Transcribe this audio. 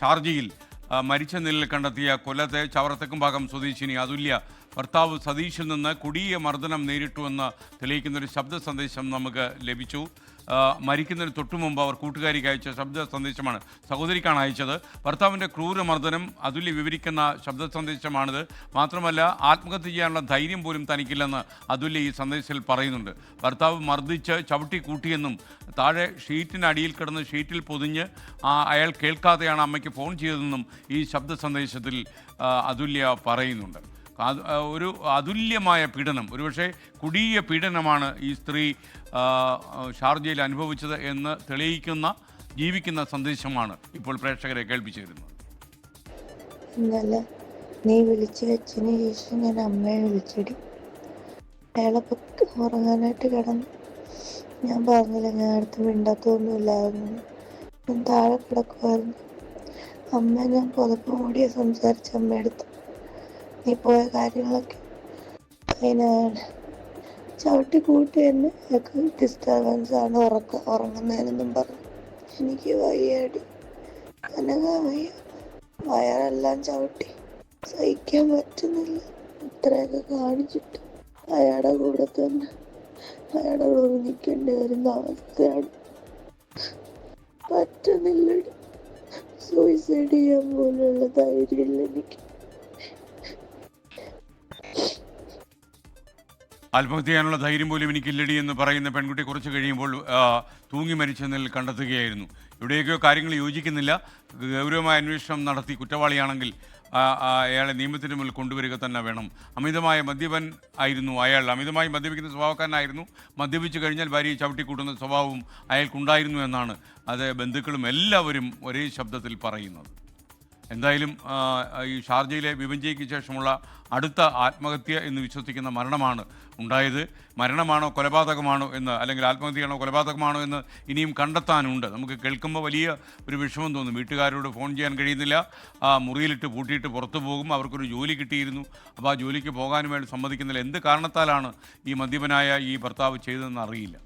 ഷാർജയിൽ മരിച്ച നിലയിൽ കണ്ടെത്തിയ കൊല്ലത്തെ ചവറത്തെക്കും ഭാഗം സ്വദേശിനി അതുല്യ ഭർത്താവ് സതീഷിൽ നിന്ന് കുടിയ മർദ്ദനം നേരിട്ടുവെന്ന് തെളിയിക്കുന്നൊരു ശബ്ദ സന്ദേശം നമുക്ക് ലഭിച്ചു. മരിക്കുന്നതിന് തൊട്ടു മുമ്പ് അവർ കൂട്ടുകാരിക്ക് അയച്ച ശബ്ദ സന്ദേശമാണ് സഹോദരിക്കാണ് അയച്ചത്. ഭർത്താവിന്റെ ക്രൂരമർദ്ദനം അതുല്യ വിവരിക്കുന്ന ശബ്ദ സന്ദേശമാണിത്. മാത്രമല്ല ആത്മഹത്യ ചെയ്യാനുള്ള ധൈര്യം പോലും തനിക്കില്ലെന്ന് അതുല്യ ഈ സന്ദേശത്തിൽ പറയുന്നുണ്ട്. ഭർത്താവ് മർദ്ദിച്ച് ചവിട്ടി കൂട്ടിയെന്നും താഴെ ഷീറ്റിനടിയിൽ കിടന്ന് ഷീറ്റിൽ പൊതിഞ്ഞ് അയാൾ കേൾക്കാതെയാണ് അമ്മയ്ക്ക് ഫോൺ ചെയ്തതെന്നും ഈ ശബ്ദ സന്ദേശത്തിൽ അതുല്യ പറയുന്നുണ്ട്. ഒരു അതുല്യമായ പീഡനം ഒരുപക്ഷെ കുടിയ പീഡനമാണ് ഈ സ്ത്രീ ഷാർജയിൽ അനുഭവിച്ചത് എന്ന് തെളിയിക്കുന്ന ജീവിക്കുന്ന സന്ദേശമാണ് ഇപ്പോൾ പ്രേക്ഷകരെ കേൾപ്പിച്ചു തരുന്നത് ഇന്നലെ നീ വിളിച്ചു വെച്ചതിന് ശേഷം ഞാൻ അമ്മയെ വിളിച്ചിടി. അയാളെ ഉറങ്ങാനായിട്ട് കിടന്നു. ഞാൻ പറഞ്ഞില്ല ഞാൻ അടുത്ത് മിണ്ടാത്തൊന്നുമില്ലായിരുന്നു. ഞാൻ താഴെ കിടക്കുമായിരുന്നു അമ്മ ഞാൻ പുതപ്പ് മൂടിയ സംസാരിച്ച അമ്മയെടുത്ത് പോയ കാര്യങ്ങളൊക്കെ. അതിനാണ് ചവിട്ടി കൂട്ടി തന്നെ ഡിസ്റ്റർബൻസ് ആണ് ഉറക്ക ഉറങ്ങുന്നതിനെന്നും പറഞ്ഞു. എനിക്ക് വയ്യാടി. അനങ്ങാൻ വയ്യ. വയറെല്ലാം ചവിട്ടി. സഹിക്കാൻ പറ്റുന്നില്ല. ഇത്രയൊക്കെ കാണിച്ചിട്ട് അയാളുടെ കൂടെ തന്നെ അയാളുടെ കൂടെ വരുന്ന അവസ്ഥയാണ്. പറ്റുന്നില്ല സൂയിസൈഡ് ചെയ്യാൻ പോലുള്ള ധൈര്യമില്ല എനിക്ക്. ആത്മഹത്യ ചെയ്യാനുള്ള ധൈര്യം പോലും എനിക്കില്ലടി എന്ന് പറയുന്ന പെൺകുട്ടി കുറച്ച് കഴിയുമ്പോൾ തൂങ്ങി മരിച്ച നിലയിൽ കണ്ടെത്തുകയായിരുന്നു. ഇവിടെയൊക്കെയോ കാര്യങ്ങൾ യോജിക്കുന്നില്ല. ഗൗരവമായ അന്വേഷണം നടത്തി കുറ്റവാളിയാണെങ്കിൽ അയാളെ നിയമത്തിന് മുന്നിൽ കൊണ്ടുവരിക തന്നെ വേണം. അമിതമായ മദ്യപൻ ആയിരുന്നു അയാൾ. അമിതമായി മദ്യപിക്കുന്ന സ്വഭാവക്കാരനായിരുന്നു. മദ്യപിച്ചു കഴിഞ്ഞാൽ ഭാര്യയെ ചവിട്ടിക്കൂട്ടുന്ന സ്വഭാവവും അയാൾക്കുണ്ടായിരുന്നു എന്നാണ് അത് ബന്ധുക്കളും എല്ലാവരും ഒരേ ശബ്ദത്തിൽ പറയുന്നത്. എന്തായാലും ഈ ഷാർജയിലെ വിഭജിക്ക് ശേഷമുള്ള അടുത്ത ആത്മഹത്യ എന്ന് വിശ്വസിക്കുന്ന മരണമാണ് ഉണ്ടായത്. മരണമാണോ കൊലപാതകമാണോ എന്ന് അല്ലെങ്കിൽ ആത്മഹത്യയാണോ കൊലപാതകമാണോ എന്ന് ഇനിയും കണ്ടെത്താനുണ്ട്. നമുക്ക് കേൾക്കുമ്പോൾ വലിയ ഒരു വിഷമം തോന്നും. വീട്ടുകാരോട് ഫോൺ ചെയ്യാൻ കഴിയുന്നില്ല. മുറിയിലിട്ട് പൂട്ടിയിട്ട് പുറത്തു പോകും. അവർക്കൊരു ജോലി കിട്ടിയിരുന്നു. അപ്പോൾ ആ ജോലിക്ക് പോകാനും വേണ്ടി സമ്മതിക്കുന്നില്ല എന്ത് കാരണത്താലാണ് ഈ മദ്യപനായ ഈ ഭർത്താവ് ചെയ്തതെന്ന് അറിയില്ല.